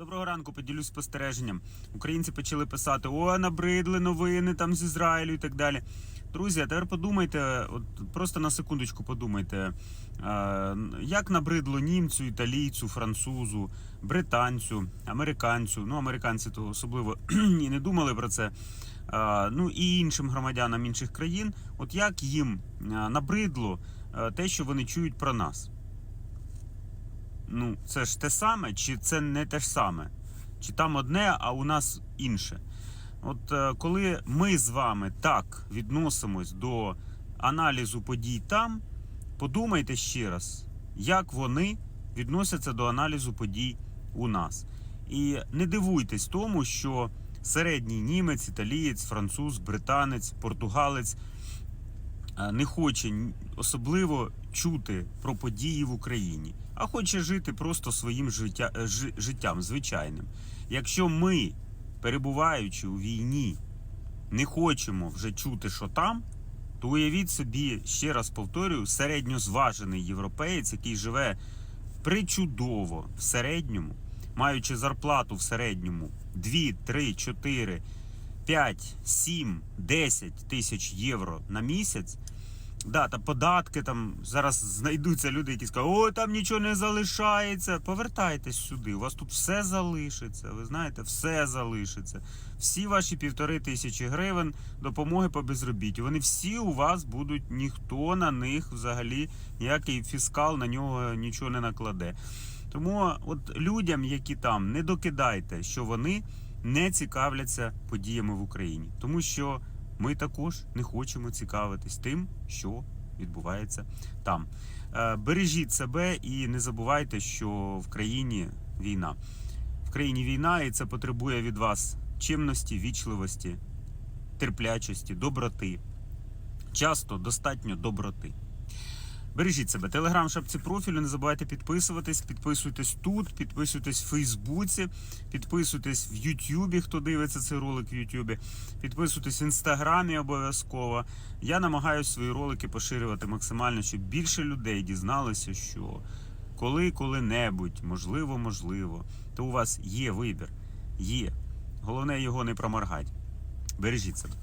Доброго ранку, поділюсь спостереженням. Українці почали писати: о, набридли новини там з Ізраїлю і так далі. Друзі, а тепер подумайте, от просто на секундочку подумайте, е, як набридло німцю, італійцю, французу, британцю, американцю. Ну, американці то особливо і не думали про це. е, Ну і іншим громадянам інших країн, от як їм е, набридло те, що вони чують про нас. Ну, це ж те саме, чи це не те ж саме? Чи там одне, а у нас інше? От е, коли ми з вами так відносимось до аналізу подій там, подумайте ще раз, як вони відносяться до аналізу подій у нас. І не дивуйтесь тому, що середній німець, італієць, француз, британець, португалець не хоче особливо чути про події в Україні, а хоче жити просто своїм життя, е, життям звичайним. Якщо ми, перебуваючи у війні, не хочемо вже чути, що там, то уявіть собі, ще раз повторюю, середньозважений європеєць, який живе причудово в середньому, маючи зарплату в середньому 2, 3, 4, 5, 7, 10 тисяч євро на місяць. Да, та податки там зараз знайдуться люди, які скажуть, ой, там нічого не залишається. Повертайтесь сюди. У вас тут все залишиться. Ви знаєте, все залишиться. Всі ваші півтори тисячі гривень допомоги по безробіттю. Вони всі у вас будуть, ніхто на них взагалі ніякий фіскал на нього нічого не накладе. Тому от людям, які там, не докидайте, що вони не цікавляться подіями в Україні, тому що ми також не хочемо цікавитись тим, що відбувається там. Е, Бережіть себе і не забувайте, що в країні війна. В країні війна, і це потребує від вас чимності, вічливості, терплячості, доброти. Часто достатньо доброти. Бережіть себе. Телеграм шапці профілю. Не забувайте підписуватись. Підписуйтесь тут, підписуйтесь в Фейсбуці, підписуйтесь в Ютубі, хто дивиться цей ролик в Ютубі. Підписуйтесь в інстаграмі обов'язково. Я намагаюся свої ролики поширювати максимально, щоб більше людей дізналося, що коли коли-небудь, можливо, можливо, то у вас є вибір. Є. Головне його не проморгати. Бережіть себе.